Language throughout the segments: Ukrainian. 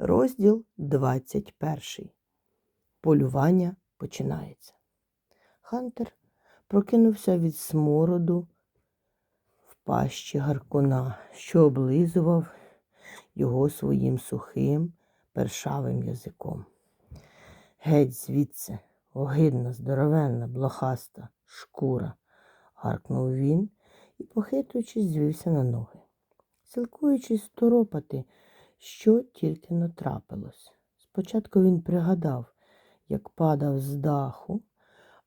Розділ 21. Полювання починається. Хантер прокинувся від смороду в пащі гаркуна, що облизував його своїм сухим першавим язиком. Геть звідси, огидна, здоровенна, блохаста, шкура, гаркнув він і, похитуючись, звівся на ноги, силкуючись торопати, що тільки не трапилось. Спочатку він пригадав, як падав з даху,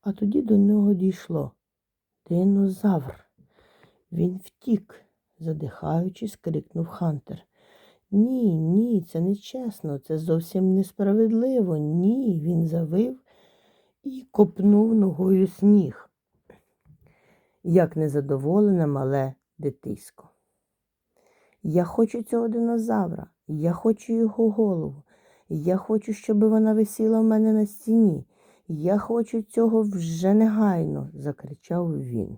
а тоді до нього дійшло. Динозавр. Він втік, задихаючись, крикнув Хантер. Ні, ні, це не чесно, це зовсім несправедливо. Ні, він завив і копнув ногою сніг, як незадоволене мале дитисько. Я хочу цього динозавра, я хочу його голову, я хочу, щоб вона висіла в мене на стіні. Я хочу цього вже негайно, закричав він.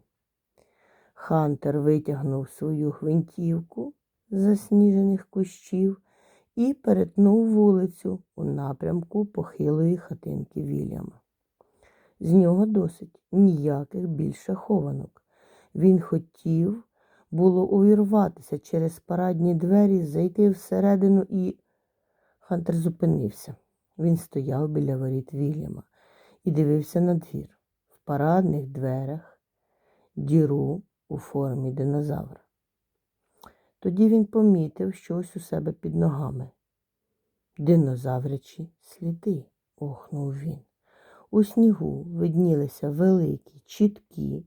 Хантер витягнув свою гвинтівку з засніжених кущів і перетнув вулицю у напрямку похилої хатинки Вільяма. З нього досить ніяких більше хованок. Він хотів було увірватися через парадні двері, зайти всередину і. Хантер зупинився. Він стояв біля воріт Вільяма і дивився на двір. В парадних дверях діру у формі динозавра. Тоді він помітив щось у себе під ногами. Динозаврячі сліди, охнув він. У снігу виднілися великі, чіткі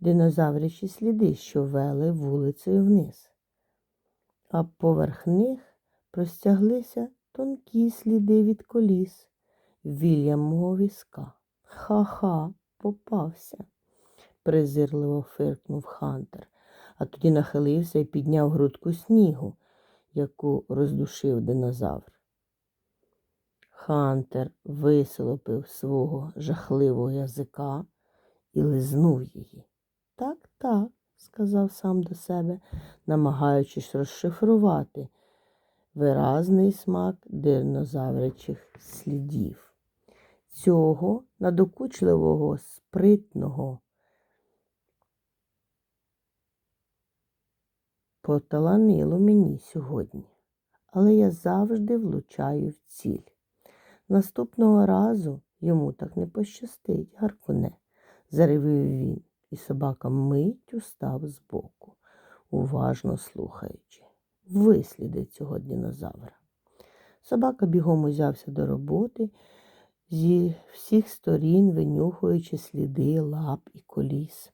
динозаврячі сліди, що вели вулицею вниз. А поверх них простяглися тонкі сліди від коліс Вільямового візка. Ха-ха, попався, презирливо фиркнув Хантер, а тоді нахилився і підняв грудку снігу, яку роздушив динозавр. Хантер висолопив свого жахливого язика і лизнув її. Так, так, сказав сам до себе, намагаючись розшифрувати виразний смак динозавричих слідів. Цього надокучливого, спритного поталанило мені сьогодні, але я завжди влучаю в ціль. Наступного разу йому так не пощастить, гаркуне, заревив він, і собака миттю став збоку, уважно слухаючи висліди цього динозавра. Собака бігом узявся до роботи, зі всіх сторін винюхуючи сліди лап і коліс.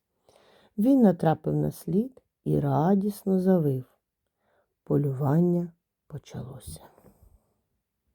Він натрапив на слід і радісно завив. Полювання почалося.